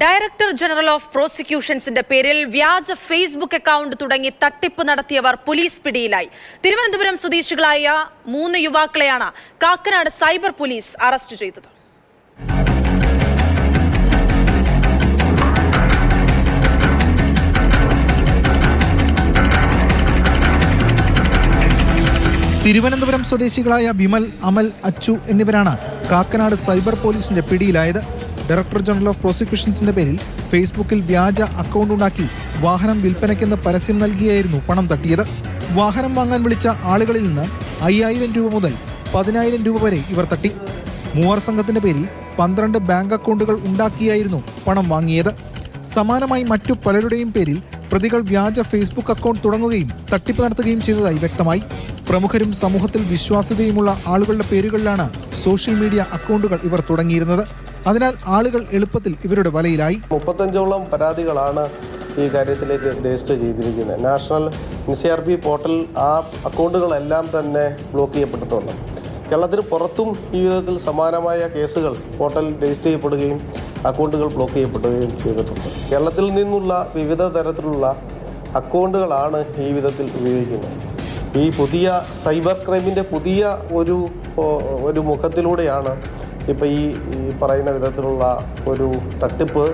Director general of പ്രോസിക്യൂഷൻസിന്റെ പേരിൽ വ്യാജ Facebook account തുടങ്ങി തട്ടിപ്പ് നടത്തിയവർ പോലീസ് പിടിയിലായി. തിരുവനന്തപുരം സ്വദേശികളായ മൂന്ന് യുവാക്കളെയാണ് കാക്കനാട് സൈബർ പോലീസ് അറസ്റ്റ് ചെയ്തത്. തിരുവനന്തപുരം സ്വദേശികളായ വിമൽ അമൽ അച്ചു എന്നിവരാണ് കാക്കനാട് സൈബർ പോലീസിന്റെ പിടിയിലായത്. ഡയറക്ടർ ജനറൽ ഓഫ് പ്രോസിക്യൂഷൻസിന്റെ പേരിൽ ഫേസ്ബുക്കിൽ വ്യാജ അക്കൗണ്ട് ഉണ്ടാക്കി വാഹനം വിൽപ്പനയ്ക്കെന്ന് പരസ്യം നൽകിയായിരുന്നു പണം തട്ടിയത്. വാഹനം വാങ്ങാൻ വിളിച്ച ആളുകളിൽ നിന്ന് അയ്യായിരം രൂപ മുതൽ പതിനായിരം രൂപ വരെ ഇവർ തട്ടി. മൂവർ സംഘത്തിന്റെ പേരിൽ പന്ത്രണ്ട് ബാങ്ക് അക്കൗണ്ടുകൾ ഉണ്ടാക്കിയായിരുന്നു പണം വാങ്ങിയത്. സമാനമായി മറ്റു പലരുടെയും പേരിൽ പ്രതികൾ വ്യാജ ഫേസ്ബുക്ക് അക്കൗണ്ട് തുടങ്ങുകയും തട്ടിപ്പ് നടത്തുകയും ചെയ്തതായി വ്യക്തമായി. പ്രമുഖരും സമൂഹത്തിൽ വിശ്വാസ്യതയുമുള്ള ആളുകളുടെ പേരുകളിലാണ് സോഷ്യൽ മീഡിയ അക്കൗണ്ടുകൾ ഇവർ തുടങ്ങിയിരുന്നത്. അതിനാൽ ആളുകൾ എളുപ്പത്തിൽ ഇവരുടെ വലയിലായി. മുപ്പത്തഞ്ചോളം പരാതികളാണ് ഈ കാര്യത്തിലേക്ക് രജിസ്റ്റർ ചെയ്തിരിക്കുന്നത്. National C R P portal ആ അക്കൗണ്ടുകളെല്ലാം തന്നെ ബ്ലോക്ക് ചെയ്യപ്പെട്ടിട്ടുണ്ട്. കേരളത്തിന് പുറത്തും ഈ വിധത്തിൽ സമാനമായ കേസുകൾ പോർട്ടൽ രജിസ്റ്റർ ചെയ്യപ്പെടുകയും അക്കൗണ്ടുകൾ ബ്ലോക്ക് ചെയ്യപ്പെടുകയും ചെയ്തിട്ടുണ്ട്. കേരളത്തിൽ നിന്നുള്ള വിവിധ തരത്തിലുള്ള അക്കൗണ്ടുകളാണ് ഈ വിധത്തിൽ ഉപയോഗിക്കുന്നത്. ഈ പുതിയ സൈബർ ക്രൈമിന്റെ പുതിയ ഒരു ഒരു മുഖത്തിലൂടെയാണ് ഇപ്പോൾ ഈ പറയുന്ന വിധത്തിലുള്ള ഒരു തട്ടിപ്പ്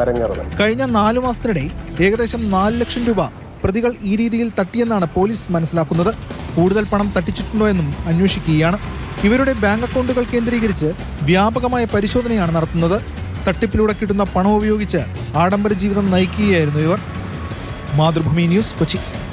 അരങ്ങേറുന്നത്. കഴിഞ്ഞ നാലു മാസത്തിനിടെ ഏകദേശം നാല് ലക്ഷം രൂപ പ്രതികൾ ഈ രീതിയിൽ തട്ടിയെന്നാണ് പോലീസ് മനസ്സിലാക്കുന്നത്. കൂടുതൽ പണം തട്ടിച്ചിട്ടുണ്ടോ എന്നും അന്വേഷിക്കുകയാണ്. ഇവരുടെ ബാങ്ക് അക്കൗണ്ടുകൾ കേന്ദ്രീകരിച്ച് വ്യാപകമായ പരിശോധനയാണ് നടത്തുന്നത്. തട്ടിപ്പിലൂടെ കിട്ടുന്ന പണം ഉപയോഗിച്ച് ആഡംബര ജീവിതം നയിക്കുകയായിരുന്നു ഇവർ. മാതൃഭൂമി ന്യൂസ് കൊച്ചി.